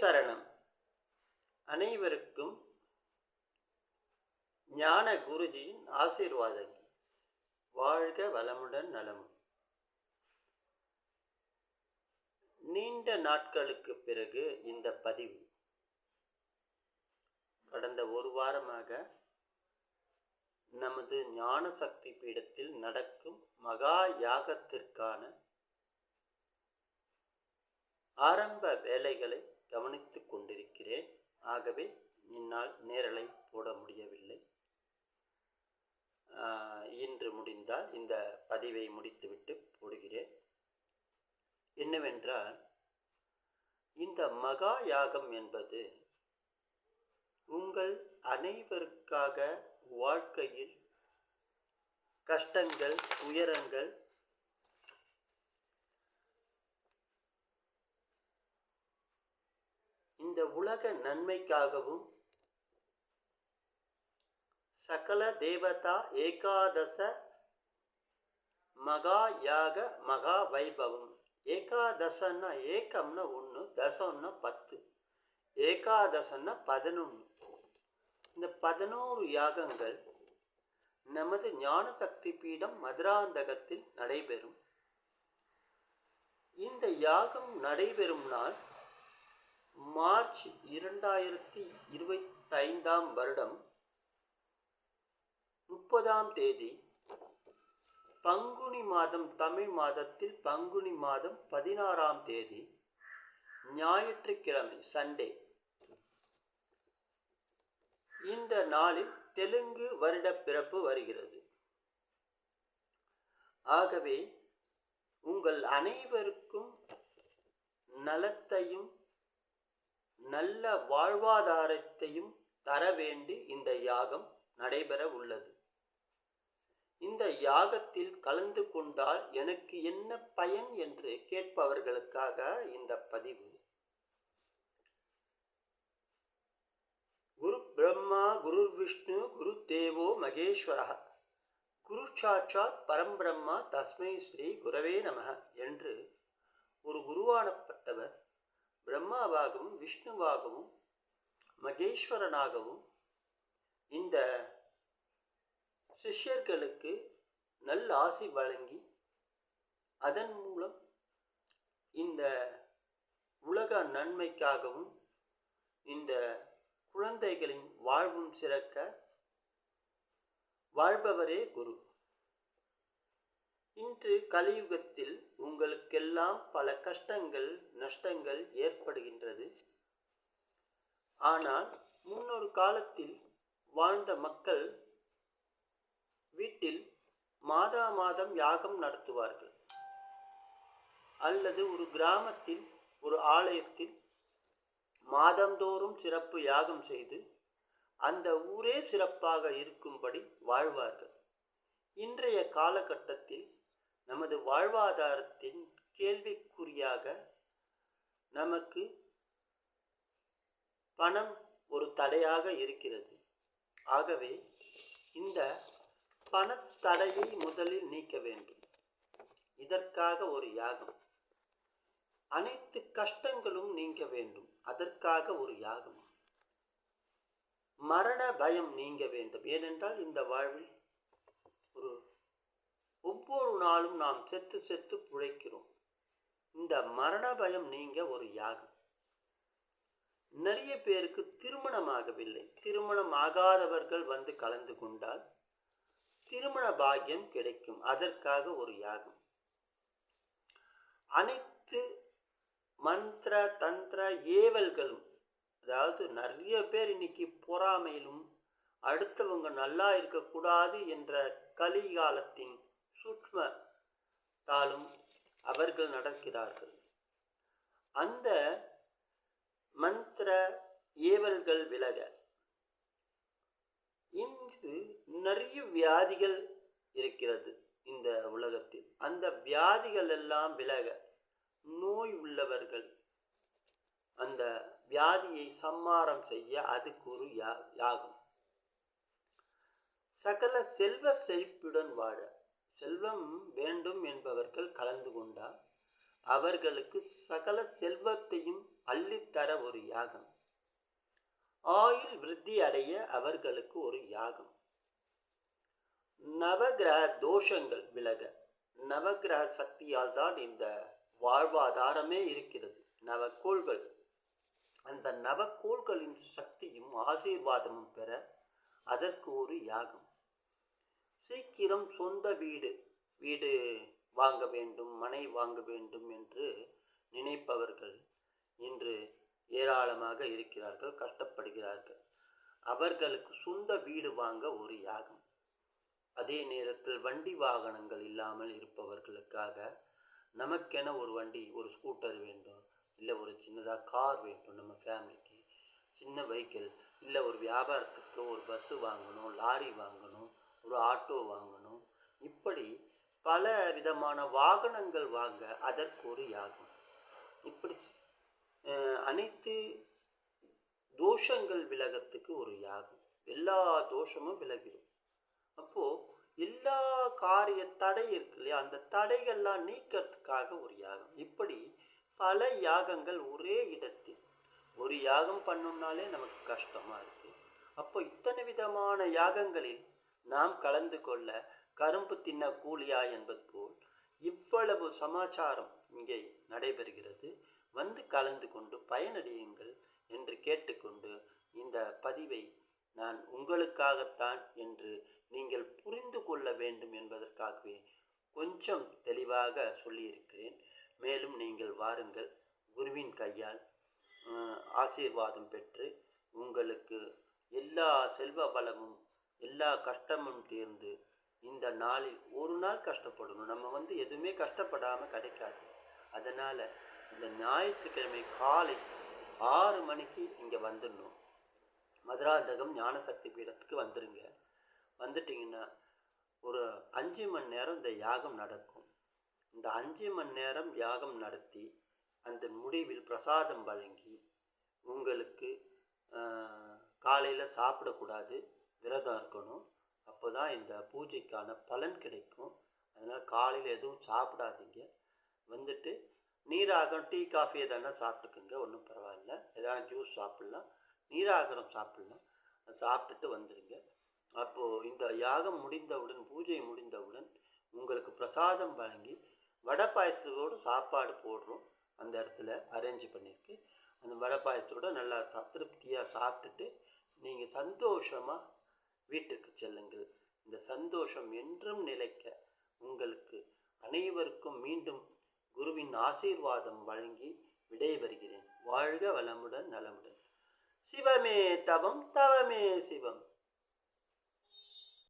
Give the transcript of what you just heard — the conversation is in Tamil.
சரணம். அனைவருக்கும் ஞான குருஜியின் ஆசீர்வாதம் வாழ்க வளமுடன் நலம் நீண்ட நாட்களுக்கு பிறகு இந்த பதிவு. கடந்த ஒரு வாரமாக நமது ஞான சக்தி பீடத்தில் நடக்கும் மகா யாகத்திற்கான ஆரம்ப வேலைகளை கவனித்து கொண்டிருக்கிறேன். ஆகவே என்னால் நேரலை போட முடியவில்லை. இன்று முடிந்தால் இந்த பதிவை முடித்துவிட்டு போடுகிறேன். என்னவென்றால் இந்த மகா யாகம் என்பது உங்கள் அனைவருக்காக வாழ்க்கையில் கஷ்டங்கள் உயரங்கள் இந்த உலக நன்மைக்காகவும் சகல தேவதா ஏகாதச மகா யாக மகா வைபவம். ஏகாதசன்னா ஏகம்னா ஒன்று தசம்னா பத்து ஏகாதசன்னா பதினொன்று இந்த பதினோரு யாகங்கள் நமது ஞான சக்தி பீடம் மதுராந்தகத்தில் நடைபெறும். இந்த யாகம் நடைபெறும் நாள் மார்ச் இரண்டாயிரத்தி இருபத்தைந்தாம் வருடம் முப்பதாம் தேதி பங்குனி மாதம் தமிழ் மாதத்தில் பங்குனி மாதம் பதினாறாம் தேதி ஞாயிற்றுக்கிழமை சண்டே. இந்த நாளில் தெலுங்கு வருட பிறப்பு வருகிறது. ஆகவே உங்கள் அனைவருக்கும் நலத்தையும் நல்ல வாழ்வாதாரத்தையும் தர வேண்டி இந்த யாகம் நடைபெற உள்ளது. இந்த யாகத்தில் கலந்து கொண்டால் எனக்கு என்ன பயன் என்று கேட்பவர்களுக்காக இந்த பதிவு. குரு பிரம்மா குரு விஷ்ணு குரு தேவோ மகேஸ்வரா. குரு சாட்சாத் பரம்பிரம்மா தஸ்மை ஸ்ரீ குரவே நமக என்று ஒரு குருவானப்பட்டவர் பிரம்மாவாகவும் விஷ்ணுவாகவும் மகேஸ்வரனாகவும் இந்த சிஷ்யர்களுக்கு நல்ல ஆசி வழங்கி அதன் மூலம் இந்த உலக நன்மைக்காகவும் இந்த குழந்தைகளின் வாழ்வும் சிறக்க வாழ்பவரே குரு. இன்று கலியுகத்தில் உங்களுக்கெல்லாம் பல கஷ்டங்கள் நஷ்டங்கள் ஏற்படுகின்றது. ஆனால் முன்னொரு காலத்தில் வாழ்ந்த மக்கள் வீட்டில் மாதா மாதம் யாகம் நடத்துவார்கள். அல்லது ஒரு கிராமத்தில் ஒரு ஆலயத்தில் மாதந்தோறும் சிறப்பு யாகம் செய்து அந்த ஊரே சிறப்பாக இருக்கும்படி வாழ்வார்கள். இன்றைய காலகட்டத்தில் நமது வாழ்வாதாரத்தின் கேள்விக்குறியாக நமக்கு பணம் ஒரு தடையாக இருக்கிறது. ஆகவே இந்த பணத்தடையை முதலில் நீக்க வேண்டும். இதற்காக ஒரு யாகம். அனைத்து கஷ்டங்களும் நீங்க வேண்டும். அதற்காக ஒரு யாகம். மரண பயம் நீங்க வேண்டும். ஏனென்றால் இந்த வாழ்வில் ஒவ்வொரு நாளும் நாம் செத்து செத்து பிழைக்கிறோம். இந்த மரண பயம் நீங்க ஒரு யாகம். நிறைய பேருக்கு திருமணமாகவில்லை. திருமணம் ஆகாதவர்கள் வந்து கலந்து கொண்டால் திருமண பாக்கியம் கிடைக்கும். அதற்காக ஒரு யாகம். அனைத்து மந்திர தந்திர ஏவல்களும் அதாவது நிறைய பேர் இன்னைக்கு பொறாமையிலும் அடுத்தவங்க நல்லா இருக்கக்கூடாது என்ற கலிகாலத்தின் சூக்ம தாலும் அவர்கள் நடக்கிறார்கள். அந்த மந்திர ஏவல்கள் விலக இங்கு நிறைய வியாதிகள் இருக்கிறது இந்த உலகத்தில். அந்த வியாதிகள் எல்லாம் விலக நோய் உள்ளவர்கள் அந்த வியாதியை சம்மாரம் செய்ய அதுக்கு ஒரு யா யாகம். சகல செல்வ செழிப்புடன் வாழ செல்வம் வேண்டும் என்பவர்கள் கலந்து கொண்டால் அவர்களுக்கு சகல செல்வத்தையும் அள்ளித்தர ஒரு யாகம். ஆயுள் விருத்தி அடைய அவர்களுக்கு ஒரு யாகம். நவகிரக தோஷங்கள் விலக நவகிரக சக்தியால் தான் இந்த வாழ்வாதாரமே இருக்கிறது. நவக்கோள்கள். அந்த நவக்கோள்களின் சக்தியும் ஆசீர்வாதமும் பெற அதற்கு ஒரு யாகம். சீக்கிரம் சொந்த வீடு வீடு வாங்க வேண்டும் மனை வாங்க வேண்டும் என்று நினைப்பவர்கள் இன்று ஏராளமாக இருக்கிறார்கள் கஷ்டப்படுகிறார்கள். அவர்களுக்கு சொந்த வீடு வாங்க ஒரு யாகம். அதே நேரத்தில் வண்டி வாகனங்கள் இல்லாமல் இருப்பவர்களுக்காக நமக்கென ஒரு வண்டி ஒரு ஸ்கூட்டர் வேண்டும் இல்லை ஒரு சின்னதாக கார் வேண்டும் நம்ம ஃபேமிலிக்கு சின்ன வெஹிக்கிள் இல்லை ஒரு வியாபாரத்துக்கு ஒரு பஸ்ஸு வாங்கணும் லாரி வாங்கணும் ஒரு ஆட்டோ வாங்கணும். இப்படி பல விதமான வாகனங்கள் வாங்க அதற்கு ஒரு யாகம். இப்படி அனைத்து தோஷங்கள் விலகத்துக்கு ஒரு யாகம். எல்லா தோஷமும் விலகிடும். அப்போது எல்லா காரிய தடை இருக்கு இல்லையா? அந்த தடைகள்லாம் நீக்கிறதுக்காக ஒரு யாகம். இப்படி பல யாகங்கள் ஒரே இடத்தில். ஒரு யாகம் பண்ணோம்னாலே நமக்கு கஷ்டமாக இருக்குது அப்போ இத்தனை விதமான யாகங்களில் நாம் கலந்து கொள்ள கரும்பு தின்ன கூலியா என்பது போல் இவ்வளவு சமாச்சாரம் இங்கே நடைபெறுகிறது. வந்து கலந்து கொண்டு பயனடையுங்கள் என்று கேட்டுக்கொண்டு இந்த பதிவை நான் உங்களுக்காகத்தான் என்று நீங்கள் புரிந்து கொள்ள வேண்டும் என்பதற்காகவே கொஞ்சம் தெளிவாக சொல்லியிருக்கிறேன். மேலும் நீங்கள் வாருங்கள். குருவின் கையால் ஆசீர்வாதம் பெற்று உங்களுக்கு எல்லா செல்வ வளமும் எல்லா கஷ்டமும் தீர்ந்து இந்த நாளில் ஒரு நாள் கஷ்டப்படணும். நம்ம வந்து எதுவுமே கஷ்டப்படாமல் கிடைக்காது. அதனால் இந்த ஞாயிற்றுக்கிழமை காலை ஆறு மணிக்கு இங்கே வந்துடணும். மதுராந்தகம் ஞானசக்தி பீடத்துக்கு வந்துடுங்க வந்துட்டிங்கன்னா ஒரு அஞ்சு மணி நேரம் இந்த யாகம் நடக்கும். இந்த அஞ்சு மணி நேரம் யாகம் நடத்தி அந்த முடிவில் பிரசாதம் வழங்கி உங்களுக்கு காலையில் சாப்பிடக்கூடாது. விரதம் இருக்கணும். அப்போ தான் இந்த பூஜைக்கான பலன் கிடைக்கும். அதனால் காலையில் எதுவும் சாப்பிடாதீங்க. வந்துட்டு நீராகரம் டீ காஃபி எதனா சாப்பிட்டுக்குங்க ஒன்றும் பரவாயில்ல. எதனா ஜூஸ் சாப்பிட்லாம். நீராகரம் சாப்பிட்லாம். சாப்பிட்டுட்டு வந்துடுங்க அப்போது இந்த யாகம் முடிந்தவுடன் பூஜை முடிந்தவுடன் உங்களுக்கு பிரசாதம் வழங்கி வடை பாயசத்தோடு சாப்பாடு போடுறோம். அந்த இடத்துல அரேஞ்ச் பண்ணியிருக்கு. அந்த வடை பாயசத்தோட நல்லா திருப்தியாக சாப்பிட்டுட்டு நீங்கள் சந்தோஷமாக வீட்டுக்கு செல்லுங்கள். இந்த சந்தோஷம் என்றும் நிலைக்க உங்களுக்கு அனைவருக்கும் மீண்டும் குருவின் ஆசீர்வாதம் வழங்கி விடைபெறுகிறேன். வாழ்க வளமுடன் நலமுடன். சிவமே தவம் தவமே சிவம்.